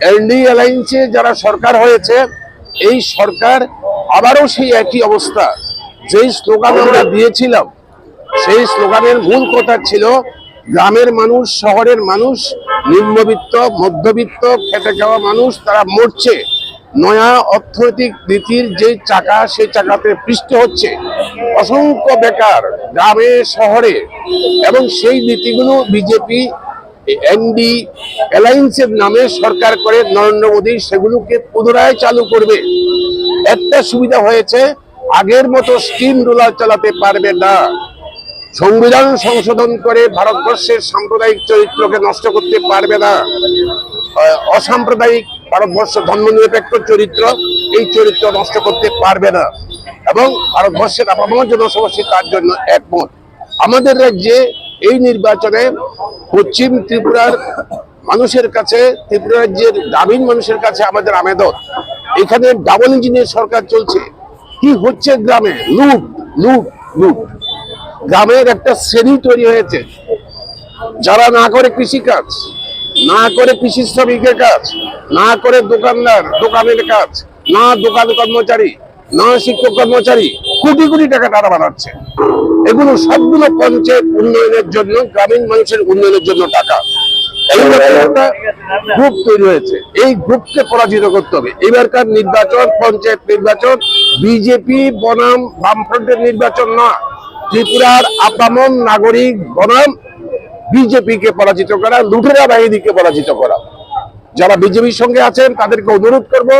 ND অ্যালায়েন্সে যারা সরকার হয়েছে, এই সরকার আবারও সেই একই অবস্থা। যেই স্লোগান আমরা দিয়েছিলাম, সেই স্লোগানের মূল কথা ছিল, গ্রামের মানুষ, শহরের মানুষ, নিম্নবিত্ত, মধ্যবিত্ত, খেটে খাওয়া মানুষ, তারা মরছে। নয়া অর্থনৈতিক নীতির যে চাকা, সেই চাকাতে পৃষ্ঠ হচ্ছে। অসংখ্য বেকার গ্রামে, শহরে, এবং সেই নীতিগুলো বিজেপি এনডি অ্যালায়েন্সের নামে সরকার করে নরেন্দ্র মোদী সেগুলোকে পুনরায় চালু করবে। একটা সুবিধা হয়েছে, আগের মতো স্টিম রোলার চালাতে পারবে না। সংবিধান সংশোধন করে ভারতবর্ষের সাম্প্রদায়িক চরিত্রকে নষ্ট করতে পারবে না। অসাম্প্রদায়িক ভারতবর্ষ ধর্মনিরপেক্ষ চরিত্র, এই চরিত্র নষ্ট করতে পারবে না। এবং ভারতবর্ষের আপামর জনসমষ্টি তার জন্য একমত। আমাদের রাজ্যে এই নির্বাচনে পশ্চিম ত্রিপুরার মানুষের কাছে, ত্রিপুরা রাজ্যের গ্রামীণ মানুষের কাছে আমাদের আবেদন। এখানে ডাবল ইঞ্জিনের সরকার চলছে। কি হচ্ছে গ্রামে? লুট লুট লুট গ্রামের একটা শ্রেণি তৈরি হয়েছে। যারা না করে কৃষিকাজ না করে কৃষি শ্রমিকের কাজ, না করে দোকানদার, দোকানের কাজ, না দোকান কর্মচারী, না শিক্ষক কর্মচারী, কোটি কোটি টাকা তারা বানাচ্ছে। এগুলো সবগুলো পঞ্চায়েত উন্নয়নের জন্য গ্রামীণ মানুষের উন্নয়নের জন্য টাকা। গ্রুপ তৈরি হয়েছে এই গ্রুপকে পরাজিত করতে হবে। এবারকার নির্বাচন পঞ্চায়েত নির্বাচন বিজেপি বনাম বামফ্রন্টের নির্বাচন না ত্রিপুরার আপামন নাগরিক বনাম বিজেপিকে পরাজিত করা লুটেরা বাহিনীকে পরাজিত করা। যারা বিজেপির সঙ্গে আছেন তাদেরকে অনুরোধ করব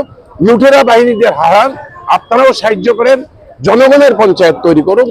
লুটেরা বাহিনীদের হারান আপনারাও সাহায্য করেন জনগণের পঞ্চায়েত তৈরি করুন।